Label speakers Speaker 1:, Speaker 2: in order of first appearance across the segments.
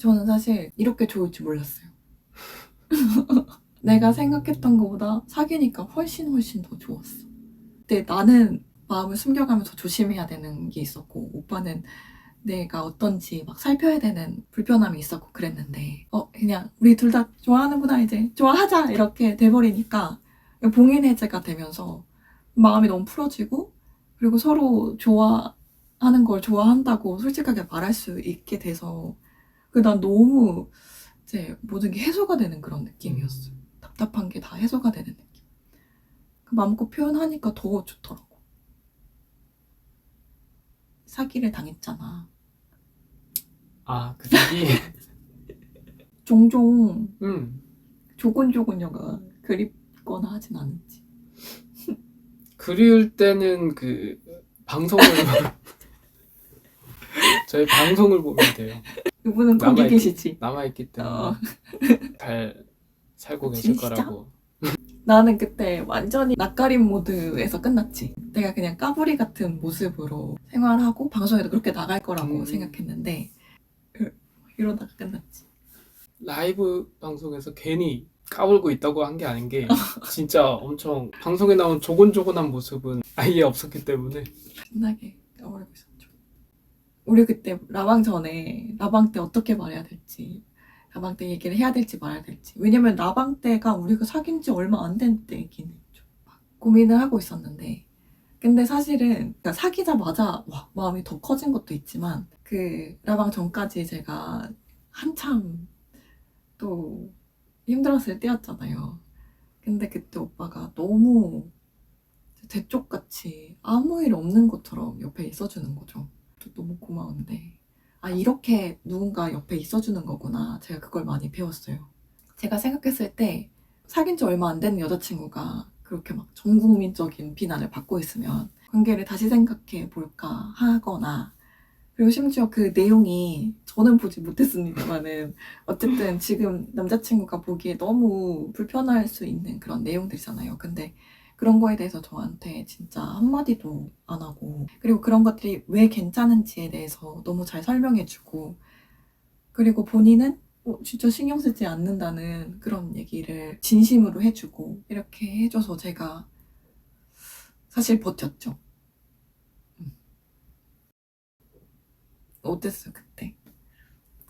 Speaker 1: 저는 사실 이렇게 좋을 줄 몰랐어요. 내가 생각했던 것보다 사귀니까 훨씬 훨씬 더 좋았어. 근데 나는 마음을 숨겨가면서 조심해야 되는 게 있었고 오빠는 내가 어떤지 막 살펴야 되는 불편함이 있었고 그랬는데 어 그냥 우리 둘 다 좋아하는구나 이제 좋아하자 이렇게 돼버리니까 봉인 해제가 되면서 마음이 너무 풀어지고 그리고 서로 좋아하는 걸 좋아한다고 솔직하게 말할 수 있게 돼서 그난 너무 이제 모든 게 해소가 되는 그런 느낌이었어요. 답답한 게 다 해소가 되는 느낌. 그 마음껏 표현하니까 더 좋더라고. 사기를 당했잖아.
Speaker 2: 아, 그 사기.
Speaker 1: 종종
Speaker 2: 음.
Speaker 1: 조곤조곤여가 그립거나 하진 않은지.
Speaker 2: 그리울 때는 그 방송을 저희 방송을 보면 돼요.
Speaker 1: 이분은 거기
Speaker 2: 남아있-
Speaker 1: 계시지.
Speaker 2: 남아있기 때문에
Speaker 1: 어.
Speaker 2: 잘 살고 계실
Speaker 1: 진짜?
Speaker 2: 거라고.
Speaker 1: 나는 그때 완전히 낯가림 모드에서 끝났지. 내가 그냥 까불이 같은 모습으로 생활하고 방송에도 그렇게 나갈 거라고
Speaker 2: 음.
Speaker 1: 생각했는데 그- 이러다가 끝났지.
Speaker 2: 라이브 방송에서 괜히 까불고 있다고 한 게 아닌 게 진짜 엄청 방송에 나온 조곤조곤한 모습은 아예 없었기 때문에
Speaker 1: 신나게 까불고 있었죠. 우리 그때 라방 전에 라방 때 어떻게 말해야 될지 라방 때 얘기를 해야 될지 말아야 될지 왜냐면 라방 때가 우리가 사귄 지 얼마 안된 했죠. 막 고민을 하고 있었는데 근데 사실은 그러니까 사귀자마자 와, 마음이 더 커진 것도 있지만 그 라방 전까지 제가 한참 또 힘들었을 때였잖아요. 근데 그때 오빠가 너무 대쪽같이 아무 일 없는 것처럼 옆에 있어주는 거죠. 저 너무 고마운데. 아, 이렇게 누군가 옆에 있어주는 거구나. 제가 그걸 많이 배웠어요. 제가 생각했을 때 사귄 지 얼마 안된 여자친구가 그렇게 막 전국민적인 비난을 받고 있으면 관계를 다시 생각해 볼까 하거나 그리고 심지어 그 내용이 저는 보지 못했습니다만은 어쨌든 지금 남자친구가 보기에 너무 불편할 수 있는 그런 내용들이잖아요. 근데 그런 거에 대해서 저한테 진짜 한마디도 안 하고 그리고 그런 것들이 왜 괜찮은지에 대해서 너무 잘 설명해주고 그리고 본인은 어, 진짜 신경 쓰지 않는다는 그런 얘기를 진심으로 해주고 이렇게 해줘서 제가 사실 버텼죠. 음. 어땠어 그때?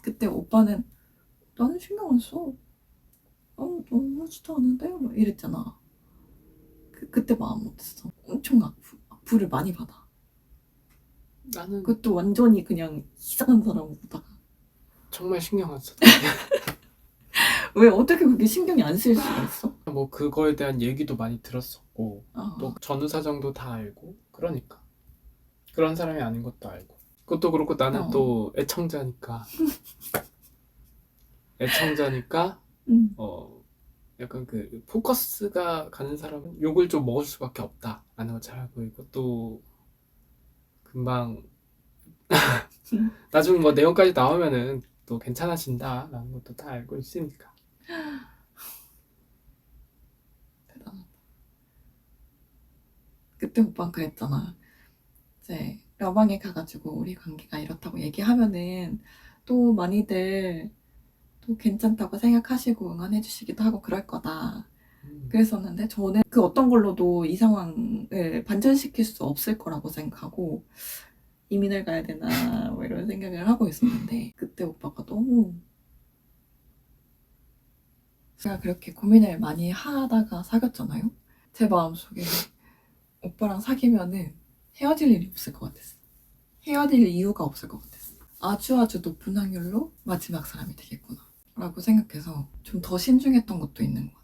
Speaker 1: 그때 오빠는 나는 신경 안 써. 어, 너무 하지도 않은데? 막 이랬잖아. 그, 그때 마음 어땠어? 엄청 악부, 악부를 많이 받아.
Speaker 2: 나는
Speaker 1: 그것도 완전히 그냥 이상한 사람 보다가.
Speaker 2: 정말 신경 안 써.
Speaker 1: 왜 어떻게 그게 신경이 안쓸 수가 있어?
Speaker 2: 뭐 그거에 대한 얘기도 많이 들었었고
Speaker 1: 아,
Speaker 2: 또 전후 사정도 다 알고 그러니까 그런 사람이 아닌 것도 알고 그것도 그렇고 나는
Speaker 1: 어.
Speaker 2: 또 애청자니까 애청자니까
Speaker 1: 음.
Speaker 2: 어 약간 그 포커스가 가는 사람은 욕을 좀 먹을 수밖에 없다라는 걸 잘 알고 있고 또 금방 나중 뭐 내용까지 나오면은 또 괜찮아진다라는 것도 다 알고 있으니까
Speaker 1: 대단하다. 그때 오빠는 그랬잖아. 이제 여방에 가가지고 우리 관계가 이렇다고 얘기하면은 또 많이들 또 괜찮다고 생각하시고 응원해 주시기도 하고 그럴 거다.
Speaker 2: 음.
Speaker 1: 그랬었는데 저는 그 어떤 걸로도 이 상황을 반전시킬 수 없을 거라고 생각하고 이민을 가야 되나 뭐 이런 생각을 하고 있었는데 그때 오빠가 너무 제가 그렇게 고민을 많이 하다가 사귀었잖아요. 제 마음속에 오빠랑 사귀면은 헤어질 일이 없을 것 같았어. 헤어질 이유가 없을 것 같았어. 아주 아주 높은 확률로 마지막 사람이 되겠구나. 라고 생각해서 좀 더 신중했던 것도 있는 것 같아.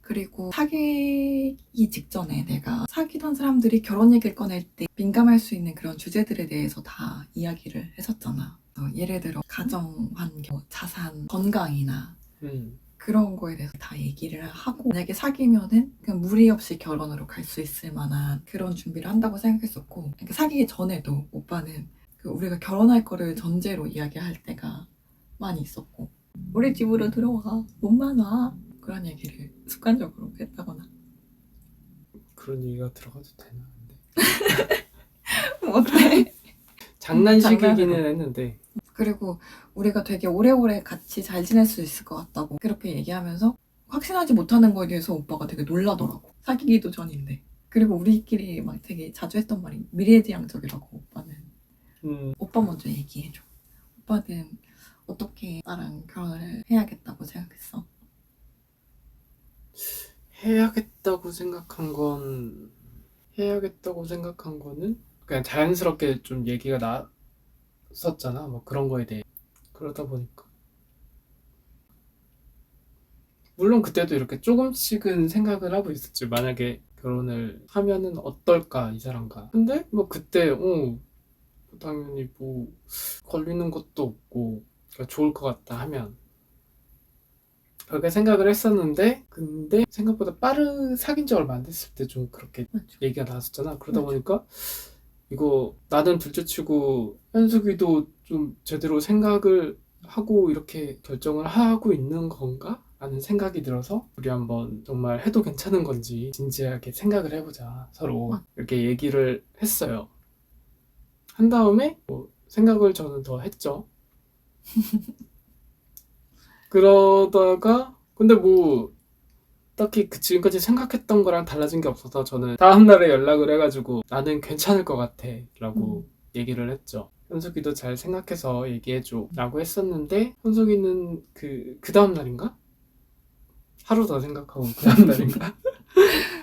Speaker 1: 그리고 사귀기 직전에 내가 사귀던 사람들이 결혼 얘기를 꺼낼 때 민감할 수 있는 그런 주제들에 대해서 다 이야기를 했었잖아. 어, 예를 들어 가정 환경, 자산, 건강이나
Speaker 2: 음.
Speaker 1: 그런 거에 대해서 다 얘기를 하고 만약에 사귀면은 그냥 무리 없이 결혼으로 갈 수 있을 만한 그런 준비를 한다고 생각했었고 그러니까 사귀기 전에도 오빠는 그 우리가 결혼할 거를 전제로 이야기할 때가 많이 있었고 우리 집으로 들어와 몸만 와 그런 얘기를 습관적으로 했다거나
Speaker 2: 그런 얘기가 들어가도 되나 근데
Speaker 1: 어때?
Speaker 2: 장난식이기는
Speaker 1: 장난으로.
Speaker 2: 했는데
Speaker 1: 그리고 우리가 되게 오래오래 같이 잘 지낼 수 있을 것 같다고 그렇게 얘기하면서 확신하지 못하는 거에 대해서 오빠가 되게 놀라더라고. 사귀기도 전인데. 그리고 우리끼리 막 되게 자주 했던 말이 미래지향적이라고 오빠는.
Speaker 2: 음,
Speaker 1: 오빠 먼저 얘기해줘. 오빠는 어떻게 나랑 결혼을 해야겠다고 생각했어?
Speaker 2: 해야겠다고 생각한 건 해야겠다고 생각한 거는 그냥 자연스럽게 좀 얘기가 나섰잖아. 뭐 그런 거에 대해 그러다 보니까 물론 그때도 이렇게 조금씩은 생각을 하고 있었지. 만약에 결혼을 하면은 어떨까 이 사람과. 근데 뭐 그때 어 당연히 뭐 걸리는 것도 없고 좋을 것 같다 하면 그렇게 생각을 했었는데 근데 생각보다 빠른 사귄 지 얼마 안 됐을 때 좀 그렇게
Speaker 1: 맞죠.
Speaker 2: 얘기가 나왔었잖아. 그러다
Speaker 1: 맞아.
Speaker 2: 보니까 이거 나는 둘째치고 현숙이도 좀 제대로 생각을 하고 이렇게 결정을 하고 있는 건가? 라는 생각이 들어서 우리 한번 정말 해도 괜찮은 건지 진지하게 생각을 해보자 서로
Speaker 1: 맞-
Speaker 2: 이렇게 얘기를 했어요. 한 다음에 뭐 생각을 저는 더 했죠. 그러다가 근데 뭐 딱히 그 지금까지 생각했던 거랑 달라진 게 없어서 저는 다음날에 연락을 해가지고 나는 괜찮을 것 같아 라고 얘기를 했죠. 현숙이도 잘 생각해서 얘기해줘 라고 했었는데 현숙이는 그, 그 다음날인가? 하루 더 생각하고 그 다음날인가?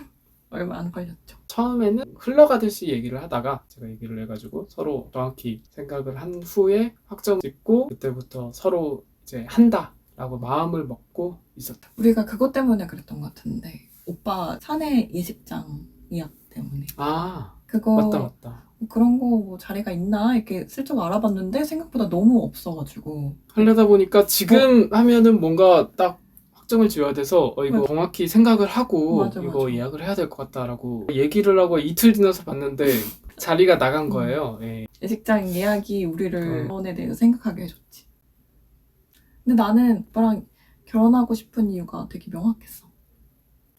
Speaker 1: 얼마 안 걸렸죠.
Speaker 2: 처음에는 흘러가듯이 얘기를 하다가 제가 얘기를 해가지고 서로 정확히 생각을 한 후에 확정 짓고 그때부터 서로 이제 한다 라고 마음을 먹고 있었다.
Speaker 1: 우리가 그것 때문에 그랬던 것 같은데 오빠 사내 예식장 예약 때문에
Speaker 2: 아
Speaker 1: 그거
Speaker 2: 맞다 맞다.
Speaker 1: 그런 거 뭐 자리가 있나 이렇게 슬쩍 알아봤는데 생각보다 너무 없어가지고
Speaker 2: 하려다 보니까 지금 하면은 뭔가 딱 확정을 지어야 돼서 어, 이거
Speaker 1: 맞아.
Speaker 2: 정확히 생각을 하고
Speaker 1: 맞아,
Speaker 2: 이거
Speaker 1: 맞아.
Speaker 2: 예약을 해야 될 것 같다라고 얘기를 하고 이틀 지나서 봤는데 자리가 나간
Speaker 1: 음.
Speaker 2: 거예요. 예.
Speaker 1: 예식장 예약이 우리를
Speaker 2: 음.
Speaker 1: 결혼에 대해서 생각하게 해줬지. 근데 나는 오빠랑 결혼하고 싶은 이유가 되게 명확했어.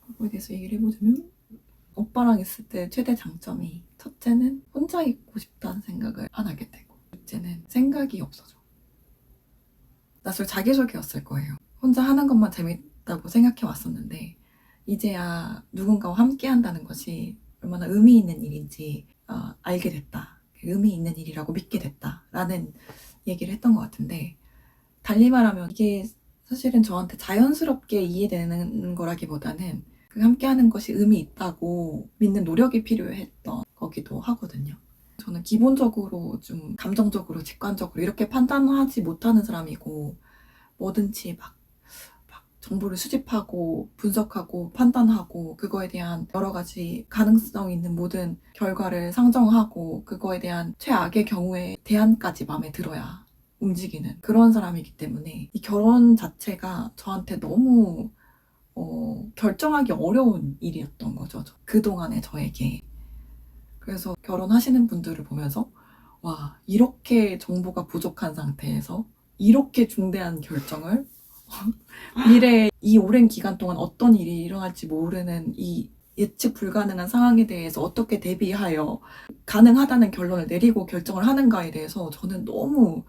Speaker 1: 그거에 대해서 얘기를 해보자면 오빠랑 있을 때 최대 장점이 첫째는 혼자 있고 싶다는 생각을 안 하게 되고 둘째는 생각이 없어져. 나솔 자기소개였을 거예요. 혼자 하는 것만 재밌다고 생각해 왔었는데 이제야 누군가와 함께 한다는 것이 얼마나 의미 있는 일인지 어, 알게 됐다. 의미 있는 일이라고 믿게 됐다라는 얘기를 했던 것 같은데 달리 말하면 이게 사실은 저한테 자연스럽게 이해되는 거라기보다는 그 함께하는 것이 의미 있다고 믿는 노력이 필요했던 거기도 하거든요. 저는 기본적으로 좀 감정적으로 직관적으로 이렇게 판단하지 못하는 사람이고 뭐든지 막, 막 정보를 수집하고 분석하고 판단하고 그거에 대한 여러 가지 가능성 있는 모든 결과를 상정하고 그거에 대한 최악의 경우에 대안까지 마음에 들어야 움직이는 그런 사람이기 때문에 이 결혼 자체가 저한테 너무 어, 결정하기 어려운 일이었던 거죠. 저- 그동안의 저에게. 그래서 결혼하시는 분들을 보면서 와 이렇게 정보가 부족한 상태에서 이렇게 중대한 결정을 미래 이 오랜 기간 동안 어떤 일이 일어날지 모르는 이 예측 불가능한 상황에 대해서 어떻게 대비하여 가능하다는 결론을 내리고 결정을 하는가에 대해서 저는 너무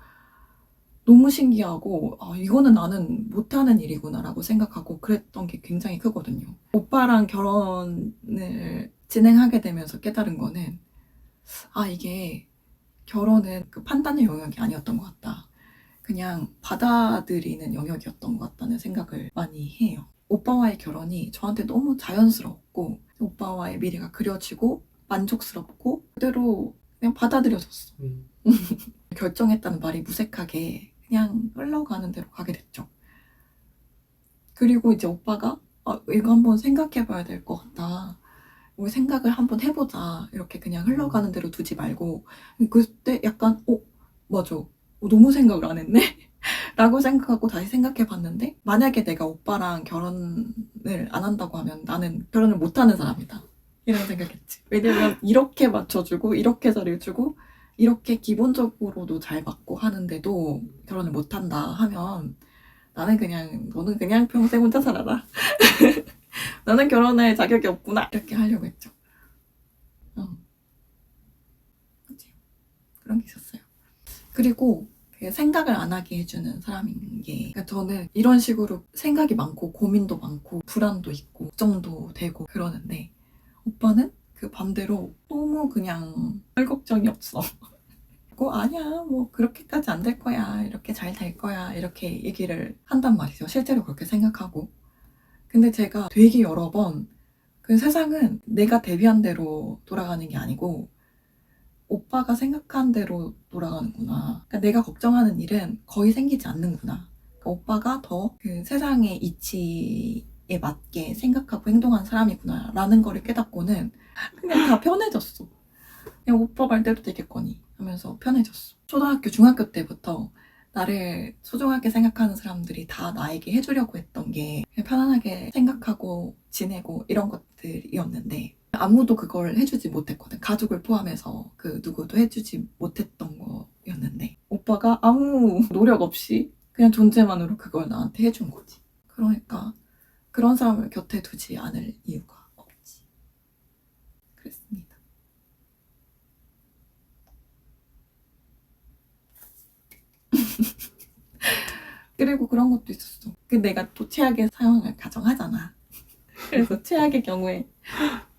Speaker 1: 너무 신기하고 아, 이거는 나는 못하는 일이구나라고 생각하고 그랬던 게 굉장히 크거든요. 오빠랑 결혼을 진행하게 되면서 깨달은 거는 아 이게 결혼은 그 판단의 영역이 아니었던 것 같다. 그냥 받아들이는 영역이었던 것 같다는 생각을 많이 해요. 오빠와의 결혼이 저한테 너무 자연스럽고 오빠와의 미래가 그려지고 만족스럽고 그대로 그냥 받아들여졌어.
Speaker 2: 음.
Speaker 1: 결정했다는 말이 무색하게 그냥 흘러가는 대로 가게 됐죠. 그리고 이제 오빠가 아, 이거 한번 생각해 봐야 될 것 같다. 우리 생각을 한번 해보자. 이렇게 그냥 흘러가는 대로 두지 말고 그때 약간 어 맞아. 어, 너무 생각을 안 했네. 라고 생각하고 다시 생각해 봤는데 만약에 내가 오빠랑 결혼을 안 한다고 하면 나는 결혼을 못 하는 사람이다. 이런 생각했지. 왜냐면 이렇게 맞춰주고 이렇게 잘해주고 이렇게 기본적으로도 잘 맞고 하는데도 결혼을 못 한다 하면 나는 그냥 너는 그냥 평생 혼자 살아라. 너는 결혼할 자격이 없구나 이렇게 하려고 했죠. 어. 그런 게 있었어요. 그리고 그 생각을 안 하게 해주는 사람인 게 그러니까 저는 이런 식으로 생각이 많고 고민도 많고 불안도 있고 걱정도 되고 그러는데 오빠는 그 반대로 너무 그냥 별 걱정이 없어. 고 아니야 뭐 그렇게까지 안 될 거야 이렇게 잘 될 거야 이렇게 얘기를 한단 말이죠. 실제로 그렇게 생각하고 근데 제가 되게 여러 번 그 세상은 내가 대비한 대로 돌아가는 게 아니고 오빠가 생각한 대로 돌아가는구나. 그러니까 내가 걱정하는 일은 거의 생기지 않는구나. 그러니까 오빠가 더 그 세상의 이치에 맞게 생각하고 행동하는 사람이구나. 라는 거를 깨닫고는 그냥 다 편해졌어. 그냥 오빠 말대로 되겠거니 하면서 편해졌어. 초등학교, 중학교 때부터 나를 소중하게 생각하는 사람들이 다 나에게 해주려고 했던 게 그냥 편안하게 생각하고 지내고 이런 것들이었는데 아무도 그걸 해주지 못했거든. 가족을 포함해서 그 누구도 해주지 못했던 거였는데 오빠가 아무 노력 없이 그냥 존재만으로 그걸 나한테 해준 거지. 그러니까 그런 사람을 곁에 두지 않을 이유가 없지. 그랬습니다. 그리고 그런 것도 있었어. 그 내가 또 최악의 상황을 가정하잖아. 그래서 최악의 경우에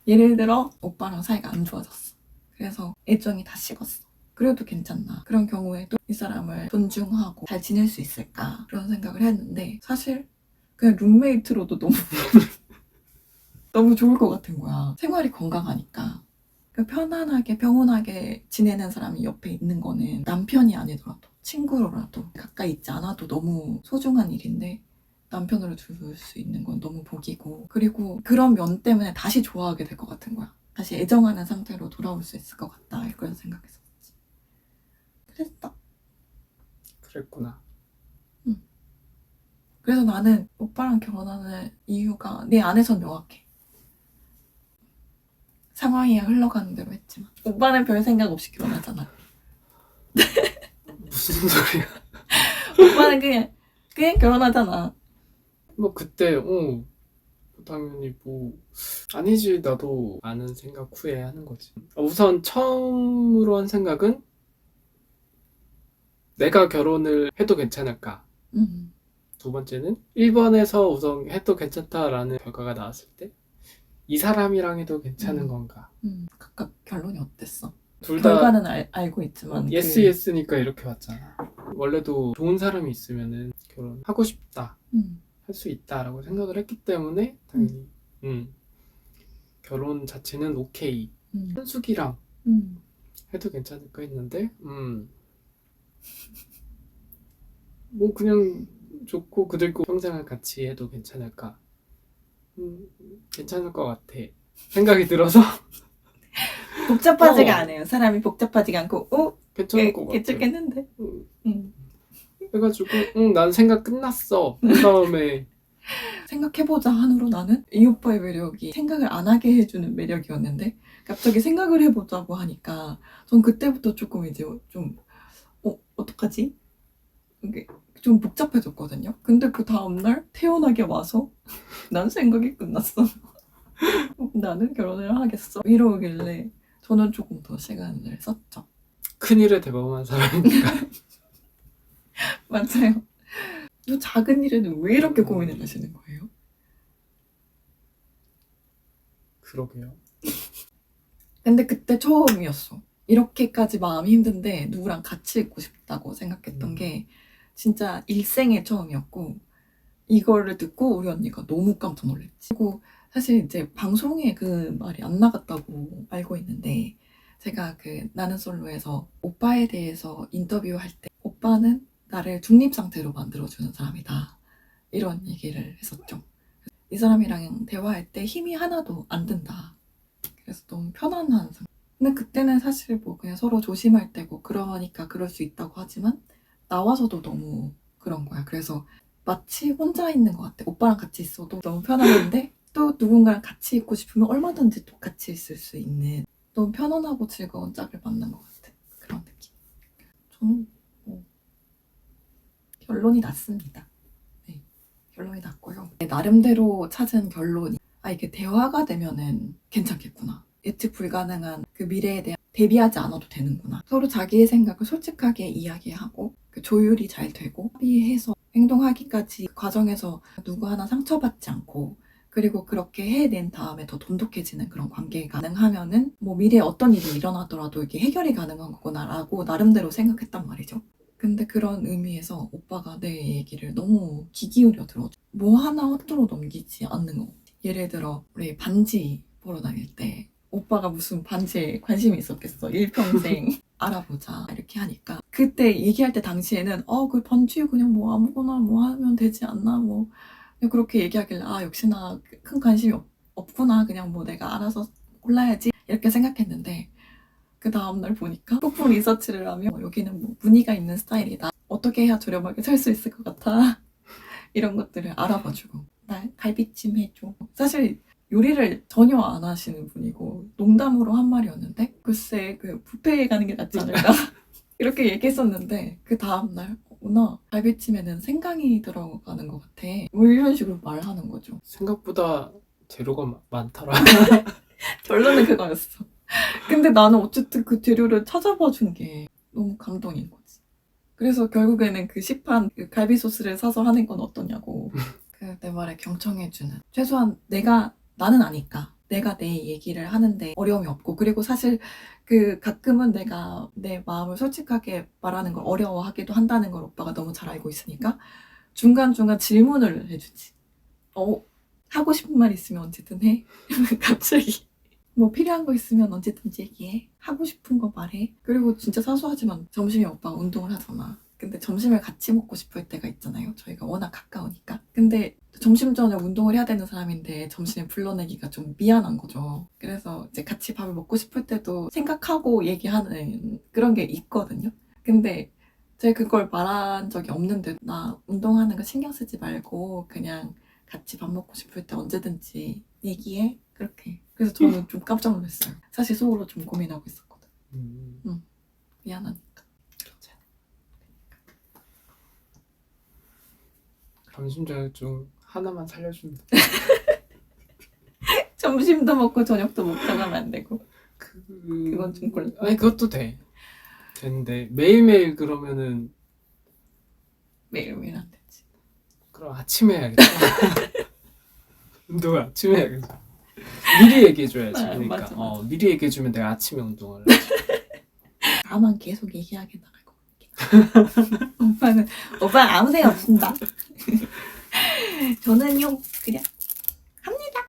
Speaker 1: 예를 들어 오빠랑 사이가 안 좋아졌어. 그래서 애정이 다 식었어. 그래도 괜찮나. 그런 경우에도 이 사람을 존중하고 잘 지낼 수 있을까. 그런 생각을 했는데 사실 그냥 룸메이트로도 너무 너무 좋을 것 같은 거야. 생활이 건강하니까. 그러니까 편안하게 평온하게 지내는 사람이 옆에 있는 거는 남편이 아니더라도 친구로라도 가까이 있지 않아도 너무 소중한 일인데 남편으로 둘 수 있는 건 너무 복이고 그리고 그런 면 때문에 다시 좋아하게 될 것 같은 거야. 다시 애정하는 상태로 돌아올 수 있을 것 같다 그런 생각했었지. 그랬어.
Speaker 2: 그랬구나.
Speaker 1: 그래서 나는 오빠랑 결혼하는 이유가 내 안에선 명확해. 상황이 흘러가는 대로 했지만 오빠는 별 생각 없이 결혼하잖아.
Speaker 2: 무슨 소리야?
Speaker 1: 오빠는 그냥 그냥 결혼하잖아.
Speaker 2: 뭐 그때 어 당연히 뭐 아니지 나도 아는 생각 후에 하는 거지. 우선 처음으로 한 생각은 내가 결혼을 해도 괜찮을까?
Speaker 1: 음.
Speaker 2: 두 번째는 1번에서 우선 해도 괜찮다라는 결과가 나왔을 때 이 사람이랑 해도 괜찮은
Speaker 1: 음.
Speaker 2: 건가?
Speaker 1: 음. 각각 결론이 어땠어?
Speaker 2: 둘 다
Speaker 1: 결과는 알, 알고 있지만
Speaker 2: 예스
Speaker 1: 그,
Speaker 2: 예스니까 이렇게 왔잖아. 원래도 좋은 사람이 있으면은 결혼하고 싶다.
Speaker 1: 음.
Speaker 2: 할 수 있다라고 생각을 했기 때문에 당연히 음. 결혼 자체는 오케이
Speaker 1: 음.
Speaker 2: 현숙이랑
Speaker 1: 음.
Speaker 2: 해도 괜찮을까 했는데 음. 뭐 그냥 좋고 그들과 평생을 같이 해도 괜찮을까 음, 괜찮을 것 같아 생각이 들어서
Speaker 1: 복잡하지가
Speaker 2: 어.
Speaker 1: 않아요. 사람이 복잡하지가 않고 오
Speaker 2: 괜찮을 것 같아
Speaker 1: 괜찮겠는데.
Speaker 2: 음,
Speaker 1: 음.
Speaker 2: 해가지고 응, 난 생각 끝났어 그 다음에
Speaker 1: 생각해보자 한으로 나는 이 오빠의 매력이 생각을 안 하게 해주는 매력이었는데 갑자기 생각을 해보자고 하니까 전 그때부터 조금 이제 좀 어, 어떡하지? 이게 좀 복잡해졌거든요. 근데 그 다음날 태어나게 와서 난 생각이 끝났어. 나는 결혼을 하겠어. 이러길래 저는 조금 더 시간을 썼죠.
Speaker 2: 큰일에 대범한 사람이니까
Speaker 1: 맞아요. 이 작은 일에는 왜 이렇게 고민을 하시는 거예요?
Speaker 2: 그러게요
Speaker 1: 근데 그때 처음이었어. 이렇게까지 마음이 힘든데 누구랑 같이 있고 싶다고 생각했던
Speaker 2: 음.
Speaker 1: 게 진짜 일생의 처음이었고 이거를 듣고 우리 언니가 너무 깜짝 놀랐지. 그리고 사실 이제 방송에 그 말이 안 나갔다고 알고 있는데 제가 그 나는 솔로에서 오빠에 대해서 인터뷰할 때 오빠는 나를 중립 상태로 만들어주는 사람이다. 이런 얘기를 했었죠. 이 사람이랑 대화할 때 힘이 하나도 안 든다. 그래서 너무 편안한 상태. 근데 그때는 사실 뭐 그냥 서로 조심할 때고 그러니까 그럴 수 있다고 하지만 나와서도 너무 그런 거야. 그래서 마치 혼자 있는 것 같아. 오빠랑 같이 있어도 너무 편안한데 또 누군가랑 같이 있고 싶으면 얼마든지 또 같이 있을 수 있는 너무 편안하고 즐거운 짝을 만난 것 같은 그런 느낌. 저는 뭐 결론이 났습니다. 네, 결론이 났고요. 나름대로 찾은 결론이 아 이게 대화가 되면은 괜찮겠구나. 예측 불가능한 그 미래에 대한 대비하지 않아도 되는구나. 서로 자기의 생각을 솔직하게 이야기하고 그 조율이 잘 되고 합의해서 행동하기까지 그 과정에서 누구 하나 상처받지 않고 그리고 그렇게 해낸 다음에 더 돈독해지는 그런 관계가 가능하면은 뭐 미래에 어떤 일이 일어나더라도 이게 해결이 가능한 거구나라고 나름대로 생각했단 말이죠. 근데 그런 의미에서 오빠가 내 얘기를 너무 귀 기울여 들어줘. 뭐 하나 허투루 넘기지 않는 거. 예를 들어 우리 반지 보러 다닐 때 오빠가 무슨 반지에 관심이 있었겠어. 일평생 알아보자 이렇게 하니까 그때 얘기할 때 당시에는 어그 반지 그냥 뭐 아무거나 뭐 하면 되지 않나 뭐 그렇게 얘기하길래 아 역시나 큰 관심이 없, 없구나. 그냥 뭐 내가 알아서 골라야지. 이렇게 생각했는데 그 다음날 보니까 폭풍 리서치를 하면 뭐 여기는 뭐 무늬가 있는 스타일이다. 어떻게 해야 저렴하게 살 수 있을 것 같아? 이런 것들을 알아봐주고. 나 갈비찜 해줘. 사실 요리를 전혀 안 하시는 분이고 농담으로 한 말이었는데 글쎄 그 뷔페에 가는 게 낫지 않을까? 이렇게 얘기했었는데 그 다음날 오나. 갈비찜에는 생강이 들어가는 것 같아. 뭐 이런 식으로 말하는 거죠.
Speaker 2: 생각보다 재료가 마- 많더라.
Speaker 1: 결론은 그거였어. 근데 나는 어쨌든 그 재료를 찾아봐 준 게 너무 감동인 거지. 그래서 결국에는 그 시판 그 갈비 소스를 사서 하는 건 어떠냐고 그 내 말에 경청해주는. 최소한 내가 나는 아니까 내가 내 얘기를 하는데 어려움이 없고 그리고 사실 그 가끔은 내가 내 마음을 솔직하게 말하는 걸 어려워하기도 한다는 걸 오빠가 너무 잘 알고 있으니까 중간중간 질문을 해주지. 어 하고 싶은 말 있으면 언제든 해. 갑자기. 뭐 필요한 거 있으면 언제든지 얘기해. 하고 싶은 거 말해. 그리고 진짜 사소하지만 점심에 오빠가 운동을 하잖아 근데 점심을 같이 먹고 싶을 때가 있잖아요. 저희가 워낙 가까우니까. 근데 점심 저녁 운동을 해야 되는 사람인데 점심에 불러내기가 좀 미안한 거죠. 그래서 이제 같이 밥을 먹고 싶을 때도 생각하고 얘기하는 그런 게 있거든요. 근데 제가 그걸 말한 적이 없는데 나 운동하는 거 신경 쓰지 말고 그냥 같이 밥 먹고 싶을 때 언제든지 얘기해. 그렇게. 그래서 저는 좀 깜짝 놀랐어요. 사실 속으로 좀 고민하고 있었거든.
Speaker 2: 음,
Speaker 1: 미안하니까
Speaker 2: 점심 저녁 중 하나만 살려주면 돼.
Speaker 1: 점심도 먹고 저녁도 먹자가면 안 되고
Speaker 2: 그...
Speaker 1: 그건 좀 곤란-
Speaker 2: 아니 그것도 돼. 되는데 매일매일 그러면은
Speaker 1: 매일매일 안 되지
Speaker 2: 그럼 아침에 해야겠다. 운동을 아침에 해야겠다. 미리 얘기해줘야지.
Speaker 1: 아,
Speaker 2: 그러니까
Speaker 1: 맞아, 맞아.
Speaker 2: 어, 미리 얘기해주면 내가 아침에 운동을. 해.
Speaker 1: 나만 계속 얘기하게 같아 오빠는 오빠 아무 생각 없습니다. 저는요 그냥